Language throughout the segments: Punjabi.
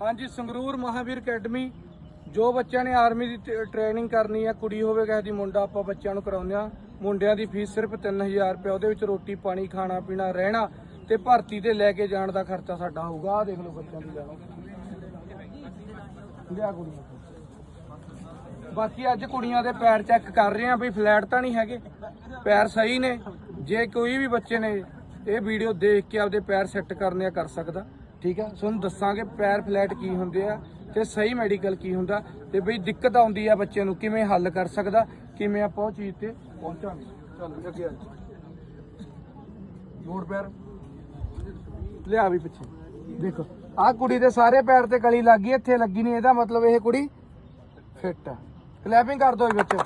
ਹਾਂਜੀ, ਸੰਗਰੂਰ ਮਹਾਵੀਰ ਅਕੈਡਮੀ, ਜੋ ਬੱਚਿਆਂ ਨੇ ਆਰਮੀ ਦੀ ਟ- ਟ੍ਰੇਨਿੰਗ ਕਰਨੀ ਹੈ ਕੁੜੀ ਹੋਵੇ ਕਿਸੇ ਦੀ ਮੁੰਡਾ, ਆਪਾਂ ਬੱਚਿਆਂ ਨੂੰ ਕਰਾਉਂਦੇ ਆ। ਮੁੰਡਿਆਂ ਦੀ ਫੀਸ ਸਿਰਫ 3000 ਰੁਪਏ, ਉਹਦੇ ਵਿੱਚ ਰੋਟੀ, ਪਾਣੀ, ਖਾਣਾ, ਪੀਣਾ, ਰਹਿਣਾ ਤੇ ਭਰਤੀ ਤੇ ਲੈ ਕੇ ਜਾਣ ਦਾ ਖਰਚਾ ਸਾਡਾ ਹੋਊਗਾ। ਆਹ ਦੇਖ ਲਓ ਬੱਚਿਆਂ ਦੀ ਲੈ ਲਿਆ ਕੁੜੀਆਂ। ਬਾਕੀ ਅੱਜ ਕੁੜੀਆਂ ਦੇ ਪੈਰ ਚੈੱਕ ਕਰ ਰਹੇ ਆ ਵੀ ਫਲੈਟ ਤਾਂ ਨਹੀਂ ਹੈਗੇ, ਪੈਰ ਸਹੀ ਨੇ। ਜੇ ਕੋਈ ਵੀ ਬੱਚੇ ਨੇ ਇਹ ਵੀਡੀਓ ਦੇਖ ਕੇ ਆਪਦੇ ਪੈਰ ਸੈੱਟ ਕਰਨੇ ਆ, ਕਰ ਸਕਦਾ। ਠੀਕ ਆ? ਤੁਹਾਨੂੰ ਦੱਸਾਂਗੇ ਪੈਰ ਫਲੈਟ ਕੀ ਹੁੰਦੇ ਆ ਤੇ ਸਹੀ ਮੈਡੀਕਲ ਕੀ ਹੁੰਦਾ ਤੇ ਬਈ ਦਿੱਕਤ ਆਉਂਦੀ ਆ ਬੱਚੇ ਨੂੰ, ਕਿਵੇਂ ਹੱਲ ਕਰ ਸਕਦਾ, ਕਿਵੇਂ ਆਪਾਂ ਉਹ ਚੀਜ਼ ਤੇ ਪਹੁੰਚਾਂਗੇ। ਚਲੋ, ਅੱਗੇ ਆ ਮੋੜ ਪੈਰ। ਲਿਆ ਵੀ ਪਿੱਛੇ। ਦੇਖੋ, ਆਹ ਕੁੜੀ ਦੇ ਸਾਰੇ ਪੈਰ ਤੇ ਕਲੀ ਲੱਗ ਇੱਥੇ ਲੱਗੀ ਨਹੀਂ, ਇਹਦਾ ਮਤਲਬ ਇਹ ਕੁੜੀ ਫਿੱਟ ਆ। ਕਲੈਪਿੰਗ ਕਰ ਦੋ ਜੀ ਬੱਚੇ।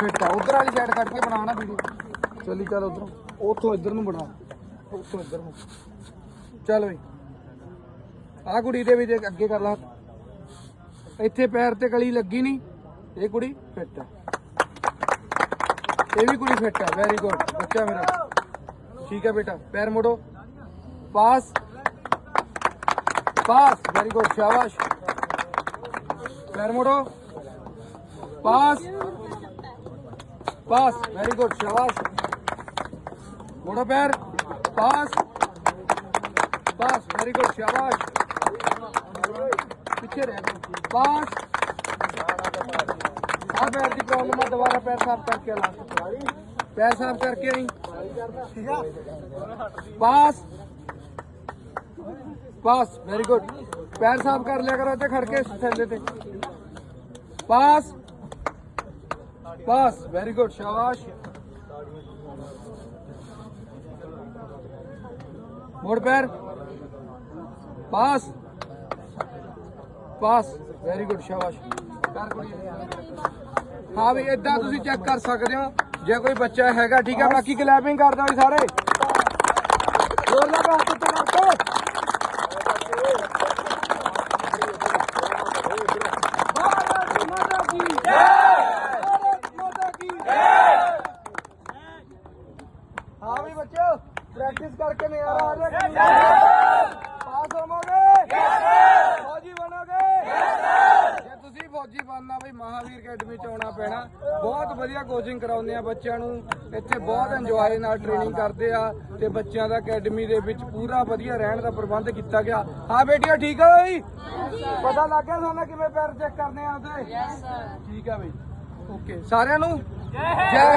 ਫਿੱਟ ਆ। ਉਧਰ ਵਾਲੀ ਸਾਈਡ ਕੱਟ ਕੇ ਬਣਾਉਣਾ ਵੀਡੀਓ। ਚੱਲੀ, ਚੱਲ ਉਧਰੋਂ। ਉਥੋਂ ਇੱਧਰ ਨੂੰ ਬਣਾ। ਉੱਥੋਂ ਇੱਧਰ ਨੂੰ। ਚੱਲ ਬਈ। ਆ ਕੁੜੀ ਦੇ ਵੀ ਦੇ ਅੱਗੇ ਕਰ ਲਾ ਇੱਥੇ ਪੈਰ ਤੇ ਕਲੀ ਲੱਗੀ ਨਹੀਂ ਇਹ ਕੁੜੀ ਫਿੱਟ ਆ। ਇਹ ਵੀ ਕੁੜੀ ਫਿੱਟ ਆ। ਵੈਰੀ ਗੁੱਡ ਬੱਚਾ ਮੇਰਾ। ਠੀਕ ਹੈ ਬੇਟਾ। ਪੈਰ ਮੋੜੋ। ਪਾਸ। ਪਾਸ। ਵੈਰੀ ਗੁੱਡ ਸ਼ਾਬਾਸ਼। ਪੈਰ ਮੋੜੋ। ਪਾਸ। ਪਾਸ। ਵੈਰੀ ਗੁੱਡ ਸ਼ਾਬਾਸ਼। ਮੋੜੋ ਪੈਰ। ਪਾਸ। पास वेरी गुड शाबाश। पीछे रह। पास हाँ पैर की प्रॉब्लम है, दोबारा पैर साफ़ करके ला। पैर साफ़ करके नहीं पास पास वेरी गुड पैर साफ़ कर लिया करो ते खड़के थल्ले ते। पास पास वेरी गुड शाबाश। मोड़ पैर। पास ਪਾਸ ਵੈਰੀ ਗੁੱਡ ਸ਼ਾਬਾਸ਼ ਕਰ ਕੁੜੀ ਹਾਂ ਵੀ ਇਦਾਂ ਤੁਸੀਂ ਚੈੱਕ ਕਰ ਸਕਦੇ ਹੋ। ਜੇ ਕੋਈ ਬੱਚਾ ਹੈਗਾ, ਠੀਕ ਹੈ, ਬਾਕੀ ਕਲੈਪਿੰਗ ਕਰਦਾ ਦਿਓ ਸਾਰੇ। ਜ਼ੋਰ ਲਾ ਹੱਥ ਉੱਤੇ ਕਰਕੇ ਭਾਰਤ ਮਾਤਾ ਕੀ ਜੈ ਭਾਰਤ ਮਾਤਾ ਕੀ ਜੈ ਹਾਂ ਵੀ ਬੱਚੋ ਪ੍ਰੈਕਟਿਸ ਕਰਕੇ ਨਜ਼ਾਰਾ ਆ ਰਿਹਾ ਪਾਸ ਹੋਵੋਗੇ ਫੌਜੀ ਬਣੋਗੇ ਜੇ ਤੁਸੀਂ ਫੌਜੀ ਬਣਨਾ ਬਈ ਮਹਾਵੀਰ ਅਕੈਡਮੀ ਚ ਆਉਣਾ ਪੈਣਾ। ਬਹੁਤ ਵਧੀਆ ਕੋਚਿੰਗ ਕਰਾਉਂਦੇ ਆ ਬੱਚਿਆਂ ਨੂੰ। ਇੱਥੇ ਬਹੁਤ ਇੰਜੋਏ ਨਾਲ ਟ੍ਰੇਨਿੰਗ ਕਰਦੇ ਆ ਤੇ ਬੱਚਿਆਂ ਦਾ ਅਕੈਡਮੀ ਦੇ ਵਿੱਚ ਪੂਰਾ ਵਧੀਆ ਰਹਿਣ ਦਾ ਪ੍ਰਬੰਧ ਕੀਤਾ ਗਿਆ। ਹਾਂ ਬੇਟੀਆਂ ਠੀਕ ਆ ਬਈ? ਪਤਾ ਲੱਗ ਗਿਆ ਤੁਹਾਨੂੰ ਕਿਵੇਂ ਪੈਰ ਚੈੱਕ ਕਰਨੇ ਆ ਉਹਦੇ ਠੀਕ ਆ ਬਈ। ਓਕੇ ਸਾਰਿਆਂ ਨੂੰ? ਜੈ